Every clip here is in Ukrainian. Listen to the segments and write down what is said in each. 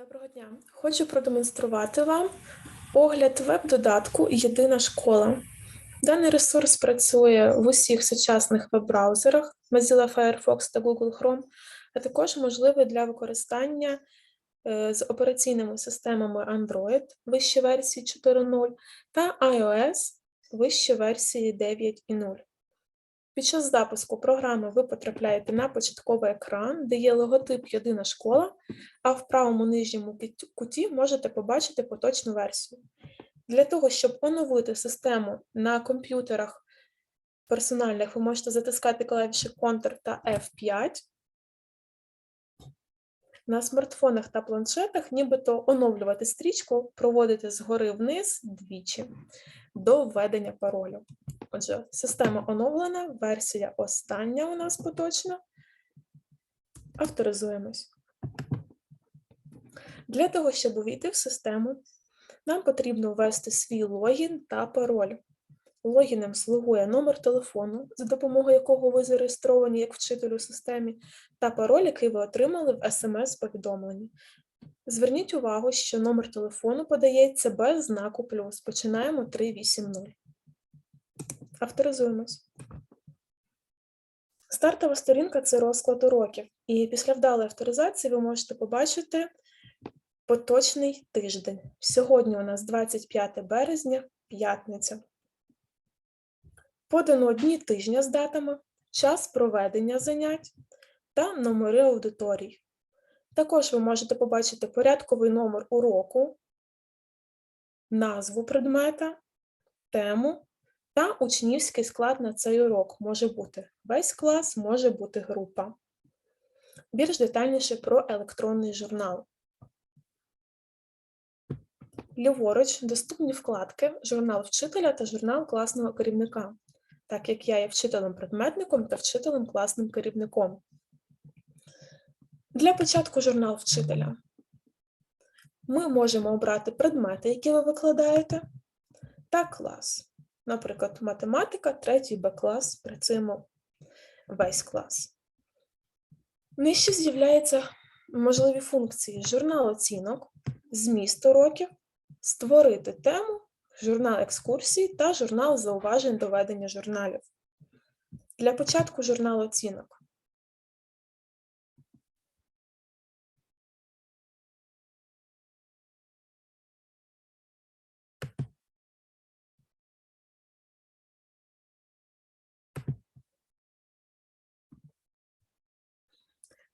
Доброго дня! Хочу продемонструвати вам огляд веб-додатку Єдина школа. Даний ресурс працює в усіх сучасних веб-браузерах Mozilla Firefox та Google Chrome, а також можливий для використання е, з операційними системами Android вищої версії 4.0 та iOS вищої версії 9.0. Під час запуску програми ви потрапляєте на початковий екран, де є логотип Єдина школа, а в правому нижньому куті можете побачити поточну версію. Для того, щоб оновити систему на комп'ютерах персональних, ви можете затискати клавіші Ctrl та F5. На смартфонах та планшетах нібито оновлювати стрічку, проводити згори вниз двічі до введення паролю. Отже, система оновлена, версія остання у нас поточна. Авторизуємось. Для того, щоб увійти в систему, нам потрібно ввести свій логін та пароль. Логіном слугує номер телефону, за допомогою якого ви зареєстровані як вчитель у системі, та пароль, який ви отримали в смс-повідомленні. Зверніть увагу, що номер телефону подається без знаку плюс. Починаємо 380. Авторизуємось. Стартова сторінка це розклад уроків. І після вдалої авторизації ви можете побачити поточний тиждень. Сьогодні у нас 25 березня, п'ятниця. Подано дні тижня з датами, час проведення занять та номери аудиторій. Також ви можете побачити порядковий номер уроку, назву предмета, тему та учнівський склад на цей урок. Може бути весь клас, може бути група. Більш детальніше про електронний журнал. Ліворуч доступні вкладки Журнал вчителя та журнал класного керівника, так як я є вчителем-предметником та вчителем класним керівником. Для початку журнал вчителя. Ми можемо обрати предмети, які ви викладаєте, та клас. Наприклад, математика, третій Б клас, працюємо весь клас. Нижче з'являються можливі функції журнал оцінок, зміст уроків, створити тему, журнал екскурсій та журнал зауважень до ведення журналів. Для початку журнал оцінок.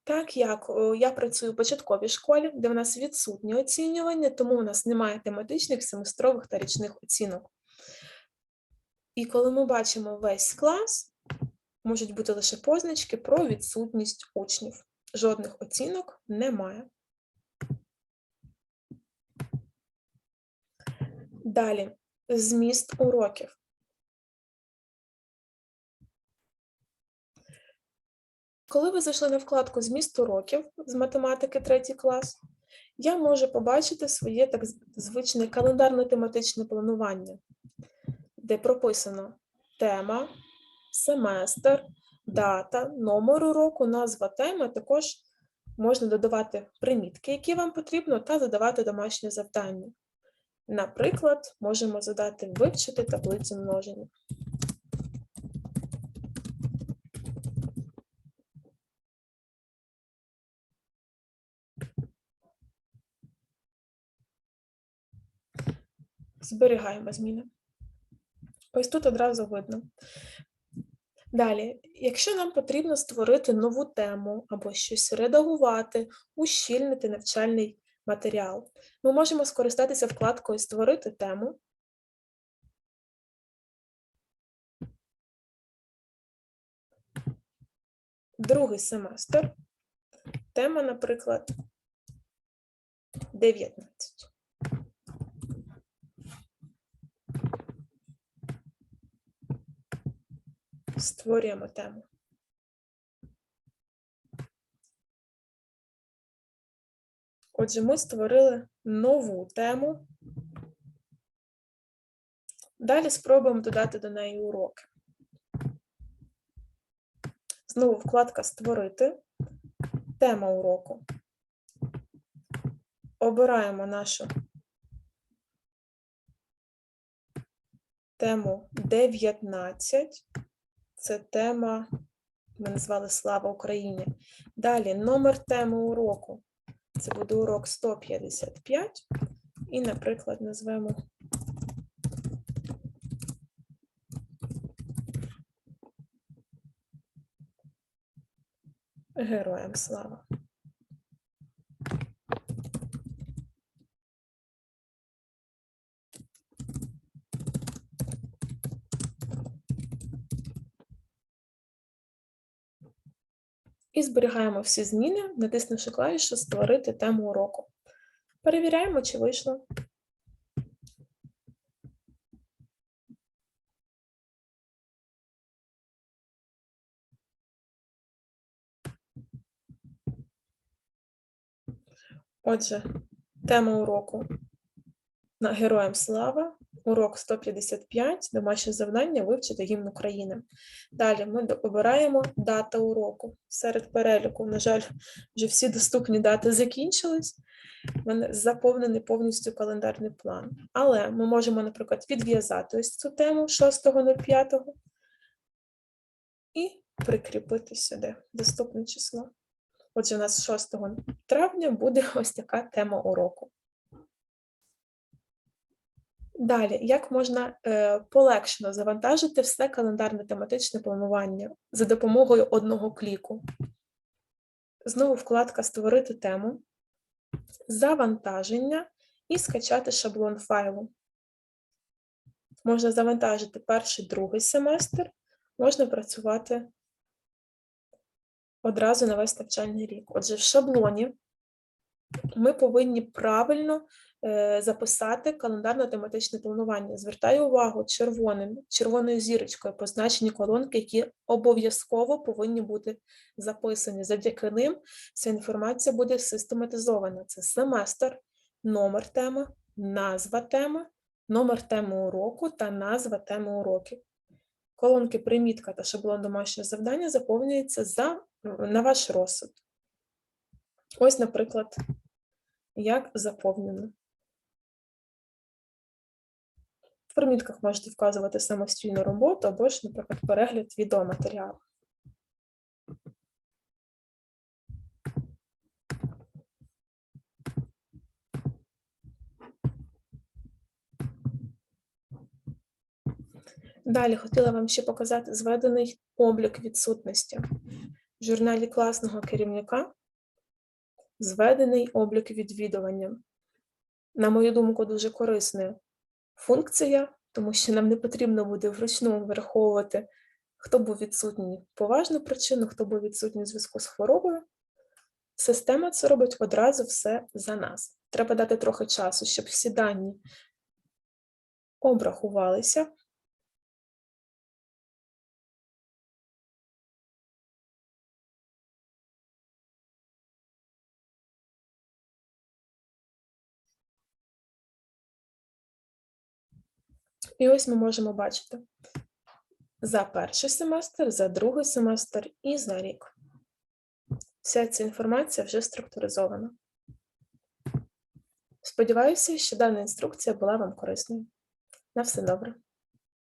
Так як я працюю в початковій школі, де в нас відсутнє оцінювання, тому у нас немає тематичних, семестрових та річних оцінок. І коли ми бачимо весь клас, можуть бути лише позначки про відсутність учнів. Жодних оцінок немає. Далі зміст уроків. Коли ви зайшли на вкладку Зміст уроків з математики 3 клас, я можу побачити своє так звичне календарно-тематичне планування, де прописано тема, семестр, дата, номер уроку, назва теми. Також можна додавати примітки, які вам потрібно, та задавати домашнє завдання. Наприклад, можемо задати вивчити таблицю множення. Зберігаємо зміни. Ось тут одразу видно. Далі, якщо нам потрібно створити нову тему або щось редагувати, ущільнити навчальний матеріал, ми можемо скористатися вкладкою Створити тему. Другий семестр. Тема, наприклад, 19. Створюємо тему. Отже, ми створили нову тему. Далі спробуємо додати до неї уроки. Знову вкладка Створити. Тема уроку. обираємо нашу тему 19. Це тема, ми назвали Слава Україні. Далі номер теми уроку. Це буде урок 155. І, наприклад, назвемо Героям слава. І зберігаємо всі зміни, натиснувши клавішу Створити тему уроку. Перевіряємо, чи вийшло. Отже, тема уроку на Героям слава, урок 155, домашнє завдання вивчити гімн України. Далі ми обираємо дата уроку. Серед переліку, на жаль, вже всі доступні дати закінчились. У мене заповнений повністю календарний план. Але ми можемо, наприклад, відв'язати ось цю тему 6.05 і прикріпити сюди доступне число. Отже, у нас 6 травня буде ось така тема уроку. Далі, як можна е, полегшено завантажити все календарне тематичне планування за допомогою одного кліку? Знову вкладка Створити тему, завантаження і скачати шаблон файлу. Можна завантажити перший, другий семестр, можна працювати одразу на весь навчальний рік. Отже, в шаблоні ми повинні правильно е, записати календарно-тематичне планування. Звертаю увагу червоним, червоною зірочкою позначені колонки, які обов'язково повинні бути записані. Завдяки ним вся інформація буде систематизована. Це семестр, номер теми, назва теми, номер теми уроку та назва теми уроків. Колонки примітка та шаблон домашнього завдання заповнюються за, на ваш розсуд. Ось, наприклад, як заповнено. В примітках можете вказувати самостійну роботу або ж, наприклад, перегляд відеоматеріалу. Далі хотіла вам ще показати зведений облік відсутності. В журналі класного керівника зведений облік відвідування. На мою думку, дуже корисна функція, тому що нам не потрібно буде вручну враховувати, хто був відсутній поважну причину, хто був відсутній у зв'язку з хворобою. Система це робить одразу все за нас. Треба дати трохи часу, щоб всі дані обрахувалися. І ось ми можемо бачити за перший семестр, за другий семестр і за рік. Вся ця інформація вже структуризована. Сподіваюся, що дана інструкція була вам корисною. На все добре.